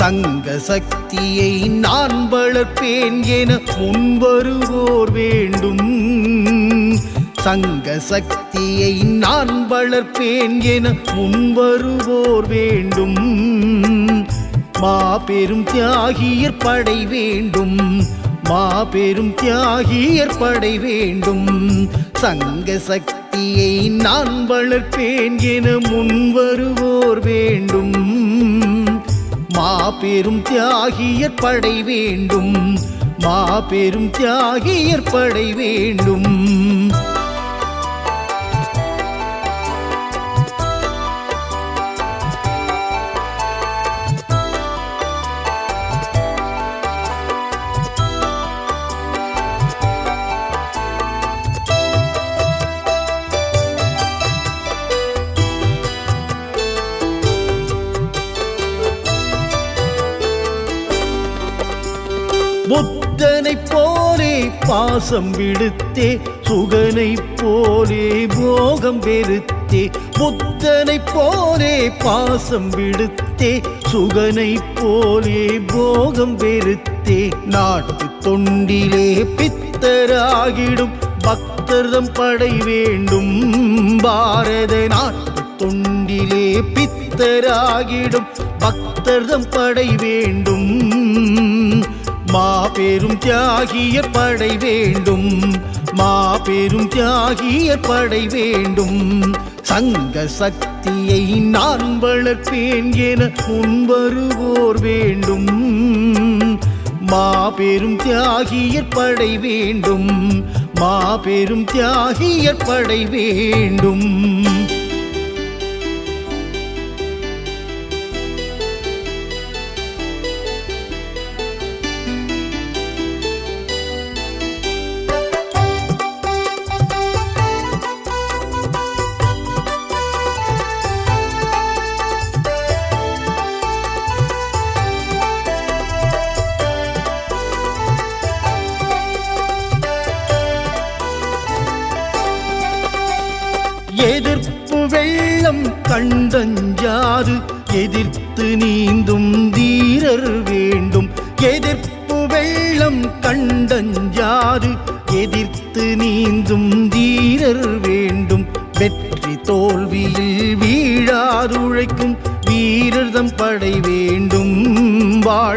சங்க சக்தியை நான் வளர்ப்பேன் என முன்வருவோர் வேண்டும். சங்க சக்தியை நான் வளர்ப்பேன் என முன்வருவோர் வேண்டும். மாபெரும் தியாகியர் படை வேண்டும். மாபெரும் தியாகியர் படை வேண்டும். சங்க சக்தியை நான் வளர்ப்பேன் என முன்வருவோர் வேண்டும். மாபெரும் தியாகியர் படை வேண்டும். மாபெரும் தியாகியர் படை வேண்டும். புத்தனை போலே பாசம் விடுத்தே சுகனை போலே போகம் வெறுத்தே. புத்தனை போலே பாசம் விடுத்தே சுகனை போலே போகம் வெறுத்தே. நாட்டு தொண்டிலே பித்தராகிடும் பக்தர்தம் படை வேண்டும். பாரத நாட்டு தொண்டிலே பித்தராகிடும் பக்தர்தம் படை வேண்டும். மாபெரும் தியாகியர் படை வேண்டும். மாபெரும் தியாகியர் படை வேண்டும். சங்க சக்தியை நான் வளர்ப்பேன் என முன்வருவோர் வேண்டும். மாபெரும் தியாகியர் படை வேண்டும். மாபெரும் தியாகியர் படை வேண்டும். எதிர்ப்பு வெள்ளம் கண்டஞ்சாது எதிர்த்து நீந்தும் தீரர் வேண்டும். எதிர்ப்பு வெள்ளம் கண்டஞ்சாது எதிர்த்து நீந்தும் தீரர் வேண்டும். வெற்றி தோல்வியில் வீழாது உழைக்கும் வீரர்தம் படை வேண்டும். வாழ்